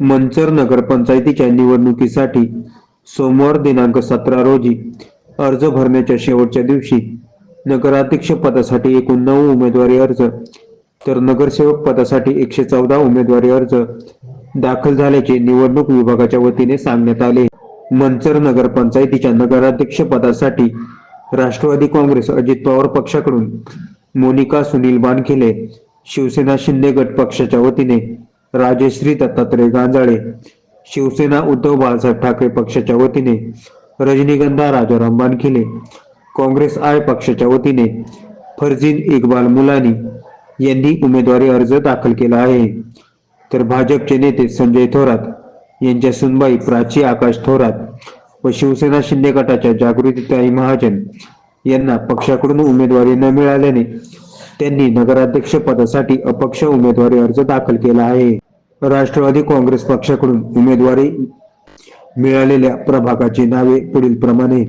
मंचर नगरपंचायतीच्या निवडणुकीसाठी सोमवार दिनांक सतरा रोजी अर्ज भरण्याच्या शेवटच्या दिवशी नगराध्यक्ष पदासाठी एकूण नऊ उमेदवारी अर्ज तर नगरसेवक पदासाठी एकशे चौदा उमेदवारी अर्ज दाखल झाल्याचे निवडणूक विभागाच्या वतीने सांगण्यात आले. मंचर नगरपंचायतीच्या नगराध्यक्ष पदासाठी राष्ट्रवादी काँग्रेस अजित पवार पक्षाकडून मोनिका सुनील बानखिले शिवसेना शिंदे गट पक्षाच्या वतीने राजेश्री दत्तात्रय गांजाळे शिवसेना उद्धव बाळासाहेब ठाकरे पक्षाच्या वतीने रजनीगंधा राजाराम बानखिले काँग्रेस आय पक्षाच्या वतीने फरजीन इक्बाल मुलानी यांनी उमेदवारी अर्ज दाखल केला आहे. तर भाजपचे नेते संजय थोरात यांच्या सुनबाई प्राची आकाश थोरात व शिवसेना शिंदे गटाच्या जागृतीताई महाजन यांना पक्षाकडून उमेदवारी न मिळाल्याने त्यांनी नगराध्यक्ष पदासाठी अपक्ष उमेदवारी अर्ज दाखल केला आहे. राष्ट्रवादी काँग्रेस पक्षाकडून उमेदवारी मिळालेल्या प्रभागाची नावे पुढील प्रमाणे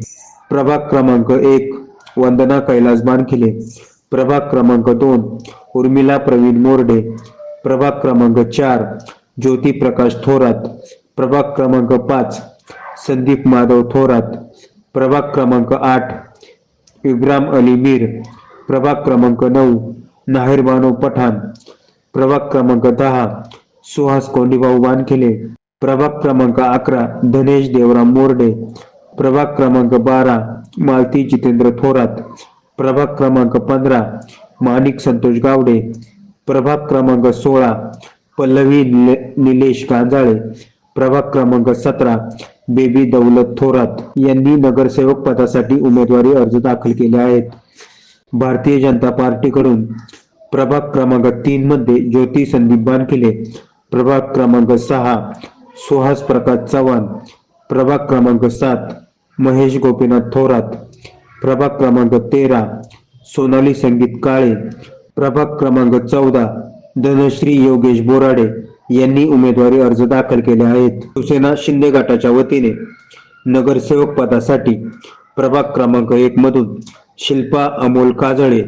प्रभाग क्रमांक एक वंदना कैलास बानखिले प्रभाग क्रमांक दोन उर्मिला प्रवीण मोर्डे. प्रभाग क्रमांक चार ज्योती प्रकाश थोरात. प्रभाग क्रमांक पाच संदीप माधव थोरात. प्रभाग क्रमांक आठ इब्राम अली मीर. प्रभाग क्रमांक नऊ नाहिर बानो पठाण. प्रभाग क्रमांक दहा सुहास कोंडीभाऊ वानखेले प्रभाग क्रमांक अकरा धनेश देवराम मोर्डे. प्रभाग क्रमांक बारा मालती जितेंद्र थोरात. प्रभाग क्रमांक पंधरा माणिक संतोष गावडे. प्रभाग क्रमांक सोळा पल्लवी निलेश गांजाळे प्रभाग क्रमांक सतरा बेबी दौलत थोरात यांनी नगरसेवक पदासाठी उमेदवारी अर्ज दाखल केले आहेत. भारतीय जनता पार्टीकडून प्रभाग क्रमांक तीन मध्ये ज्योती संदीप बानखिले प्रभाग क्रमांक सहा सुहास प्रकाश चव्हाण. प्रभाग क्रमांक सात महेश गोपीनाथ थोरात. प्रभाग क्रमांक तेरा सोनाली संगीत काळे. प्रभाग क्रमांक चौदा धनश्री योगेश बोराडे यांनी उमेदवारी अर्ज दाखल केले आहेत. शिवसेना शिंदे गटाच्या वतीने नगरसेवक पदासाठी प्रभाग क्रमांक एक मधून शिल्पा अमोल काजळे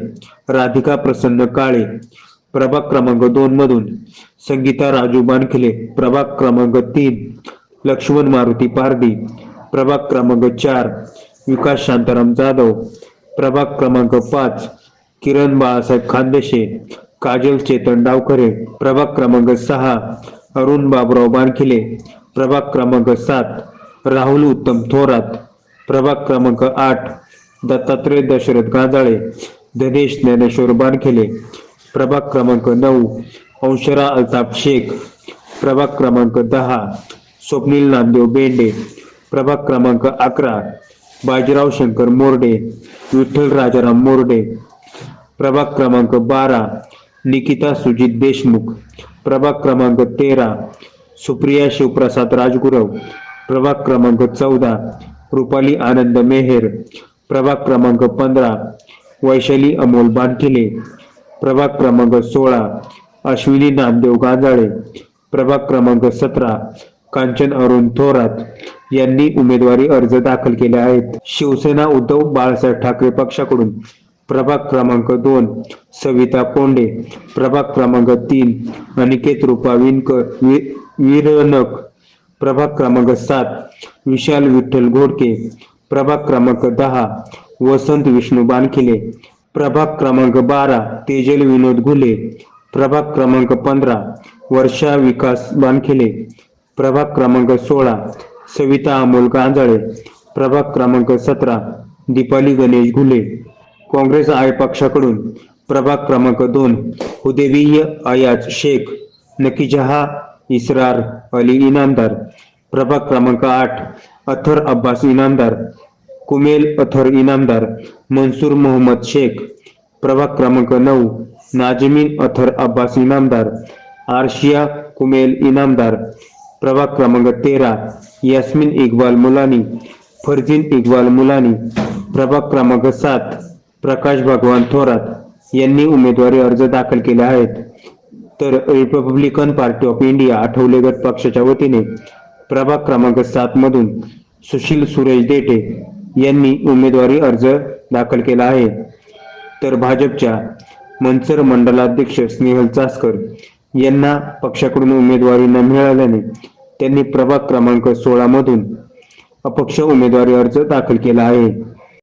राधिका प्रसन्न काळे प्रभाग क्रमांक दोन मधून संगीता राजू बानखिले प्रभाग क्रमांक तीन लक्ष्मण मारुती पारदी प्रभाग क्रमांक चार विकास शांताराम जाधव प्रभाग क्रमांक पाच किरण बाळासाहेब खानदेशे काजल चेतन डावखरे प्रभाग क्रमांक सहा अरुण बाबराव बानखिले प्रभाग क्रमांक सात राहुल उत्तम थोरात प्रभाग क्रमांक आठ दत्तात्रय दशरथ गांजाळे धनेश ज्ञानेश्वर बानखिले प्रभाग क्रमांक नऊ अंशरा अल्ताफ शेख. प्रभाग क्रमांक दहा स्वप्नील नामदेव बेंडे. प्रभाग क्रमांक अकरा बाजीराव शंकर मोर्डे विठ्ठल राजाराम मोर्डे. प्रभाग क्रमांक बारा निकिता सुजित देशमुख. प्रभाग क्रमांक तेरा सुप्रिया शिवप्रसाद राजगुरव. प्रभाग क्रमांक चौदा रुपाली आनंद मेहेर. प्रभाग क्रमांक पंधरा वैशाली अमोल बानखिले. प्रभाग क्रमांक सोळा अश्विनी नामदेव गांजाळे. प्रभाग क्रमांक सतरा कांचन अरुण थोरात यांनी उमेदवारी अर्ज दाखल केले आहेत. शिवसेना उद्धव बाळासाहेब ठाकरे पक्षाकडून प्रभाग क्रमांक दोन सविता पोंडे प्रभाग क्रमांक तीन अनिकेत रूपा विनकर वि- विरनक. प्रभाग क्रमांक सात विशाल विठ्ठल घोडके. प्रभाग क्रमांक दहा वसंत विष्णू बानखिले. प्रभाग क्रमांक बारा तेजल विनोद घुले. प्रभाग क्रमांक पंधरा वर्षा विकास बानखिले. प्रभाग क्रमांक सोळा सविता अमोल गांजाळे प्रभाग क्रमांक सतरा दीपाली गणेश घुले. काँग्रेस आय पक्षाकडून प्रभाग क्रमांक दोन हुदेवीय अयाज शेख नकीजहा इसरार अली इनामदार. प्रभाग क्रमांक आठ अथर अब्बास इनामदार. कुमेल अथर इनामदार मनसूर मोहम्मद शेख प्रभाग क्रमांक नऊ नाजमीन अथर अब्बास इनामदार आरशिया कुमेल इनामदार प्रभाग क्रमांक तेरा यास्मिन इक्बाल मुलानी फरजीन इक्बाल मुलानी प्रभाग क्रमांक सात प्रकाश भगवान थोरात यांनी उमेदवारी अर्ज दाखल केले आहेत. तर Republican Party of India Athawale गट पक्षाच्या वतीने प्रभाग क्रमांक सात मधून सुशील सुरेश देठे यांनी उमेदवारी अर्ज दाखल केला आहे. तर भाजपच्या मंचर मंडलाध्यक्ष स्नेहल चासकर यांना पक्षाकडून उमेदवारी न मिळाल्याने त्यांनी प्रभाग क्रमांक सोळा मधून अपक्ष उमेदवारी अर्ज दाखल केला आहे.